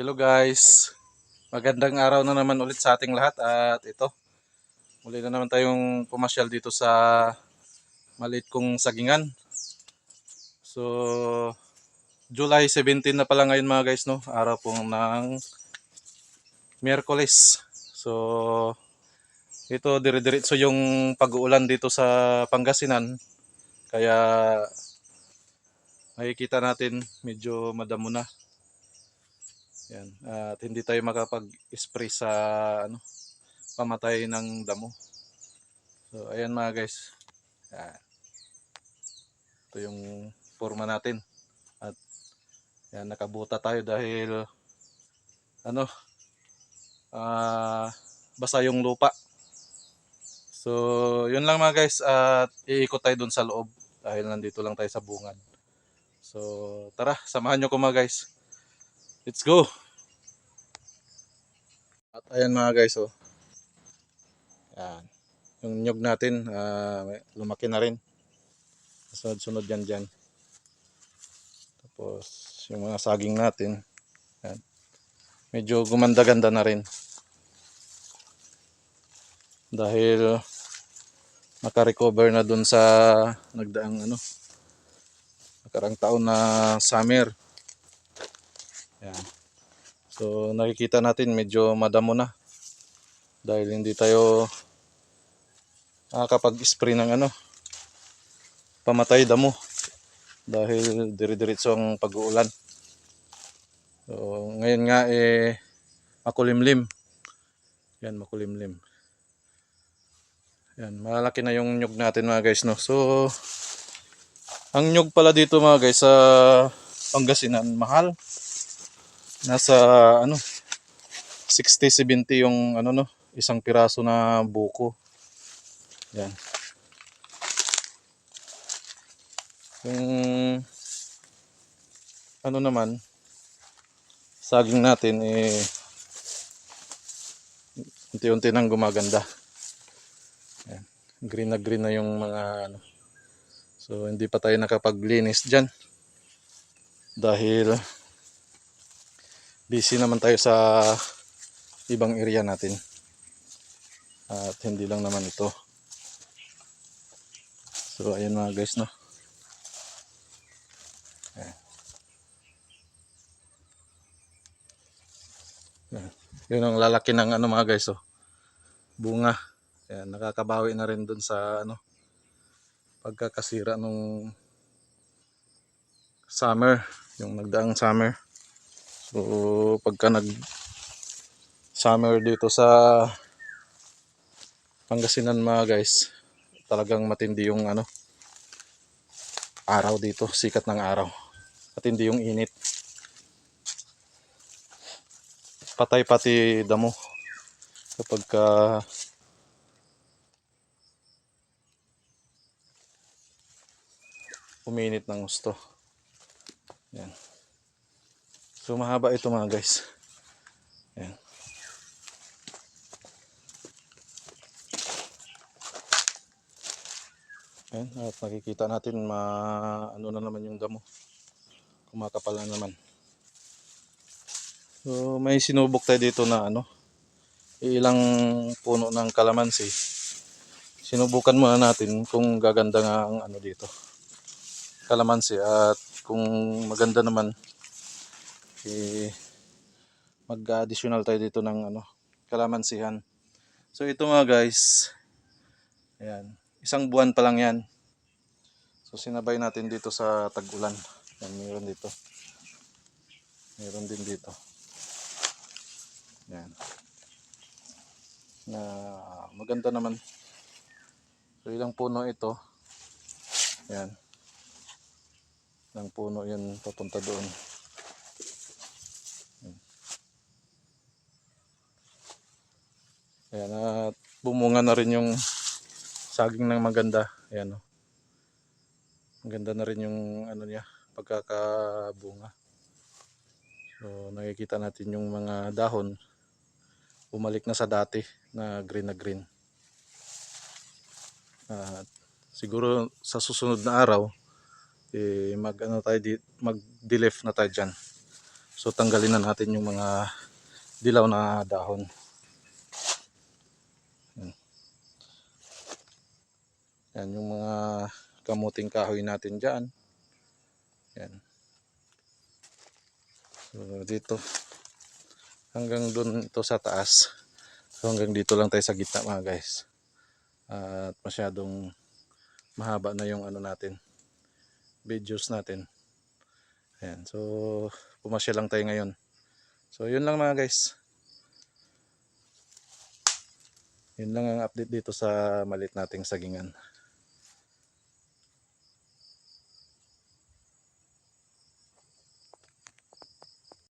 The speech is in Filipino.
Hello guys. Magandang araw na naman ulit sa ating lahat at ito. Muli na naman tayong pumasyal dito sa maliit kong sagingan. So July 17 na pala ngayon mga guys no. Araw po ng Miyerkules. So ito dire-diretso yung pag-uulan dito sa Pangasinan. Kaya makikita natin medyo madamo na. Yan. At hindi tayo makapag-spray sa ano, pamatay ng damo. So, ayan mga guys. Yan. Ito yung forma natin. At yan, nakabuta tayo dahil ano, ah basa yung lupa. So, yun lang mga guys. At iikot tayo dun sa loob dahil nandito lang tayo sa bungad. So, tara, samahan nyo ko mga guys. Let's go! At ayan mga guys, oh. Yan. Yung nyog natin, may- lumaki na rin. Sunod-sunod yan dyan. Tapos, yung mga saging natin, yan. Medyo gumanda-ganda na rin. Dahil naka-recover na dun sa nagdaang ano, nakarang taon na summer. Yan. So nakikita natin medyo madamo na. Dahil hindi tayo nakakapag-spray ng ano, pamatay damo. Dahil dire-diretso ang pag-uulan. So ngayon nga eh makulimlim. Yan makulimlim. Yan, malaki na yung nyug natin mga guys no. So ang nyug pala dito mga guys sa Pangasinan mahal nasa ano 60 70 yung ano no isang piraso na buko. Yan. Yung ano naman saging natin eh unti-unti nang gumaganda. Yan. green na green na yung mga ano. So hindi pa tayo nakapaglinis dyan. Dahil busy naman tayo sa ibang area natin. At hindi lang naman ito. So ayan mga guys no. Ayan. Ayan. Yun ang lalaki ng ano mga guys oh. Bunga. Ayan, nakakabawi na rin dun sa ano pagkakasira nung summer, yung nagdaang summer. So, pagka nag summer dito sa Pangasinan mga guys, talagang matindi yung ano araw dito, sikat ng araw. Matindi yung init. Patay pati damo kapag ka uminit ng gusto. Yan. So mahaba ito mga guys. Ayan. Ayan, at nakikita natin ma ano na naman yung damo. Kumakapal na naman. So may sinubok tayo dito na ano ilang puno ng kalamansi. Sinubukan muna natin kung gaganda nga ang ano dito. Kalamansi at kung maganda naman eh, mag-additional tayo dito ng ano, kalamansihan. So ito mga guys, ayan, isang buwan pa lang yan. So sinabay natin dito sa tag-ulan. Yan, mayroon dito. Mayroon din dito. Yan. Na maganda naman. So ilang puno ito. Yan. Ilang puno yan papunta doon. Ayan, at bumunga na rin yung saging ng maganda. Ayan, oh. Maganda na rin yung ano niya, pagkakabunga. So, nakikita natin yung mga dahon bumalik na sa dati na green na green. At siguro sa susunod na araw eh mag ano tayo di, mag delef na tayo diyan. So tanggalin na natin yung mga dilaw na dahon. Yan yung mga kamuting kahoy natin dyan. Yan. So dito hanggang doon ito sa taas. So hanggang dito lang tayo sa gitna mga guys. At masyadong mahaba na yung ano natin videos natin. Ayan. So pumasya lang tayo ngayon. So yun lang mga guys. Yun lang ang update dito sa malit nating sagingan.